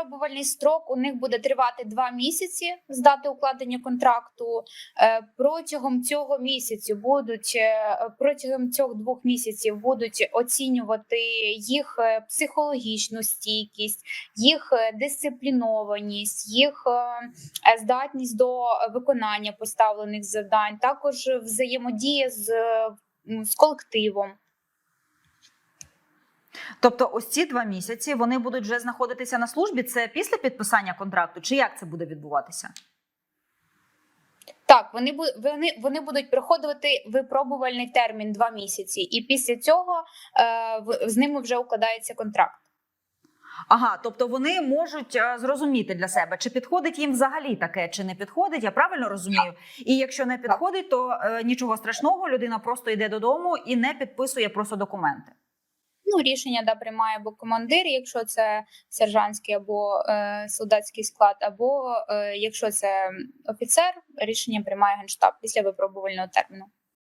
випробувальний строк у них буде тривати два місяці з дати укладення контракту. Е, Протягом цього місяцю будуть е, протягом цих двох місяців будуть оцінювати їх е, психологічну стійкість, їх дисциплінованість, їх здатність до виконання поставлених завдань, також взаємодія з, з колективом. Тобто, ось ці два місяці вони будуть вже знаходитися на службі. Це після підписання контракту, чи як це буде відбуватися? Так, вони вони, вони будуть проходити випробувальний термін два місяці, і після цього е, з ними вже укладається контракт. Ага, тобто вони можуть е, зрозуміти для себе, чи підходить їм взагалі таке, чи не підходить. Я правильно розумію? І якщо не підходить, то е, нічого страшного, людина просто йде додому і не підписує просто документи. Ну, рішення да приймає або командир, якщо це сержантський або е, солдатський склад, або е, якщо це офіцер, рішення приймає генштаб після випробувального терміну.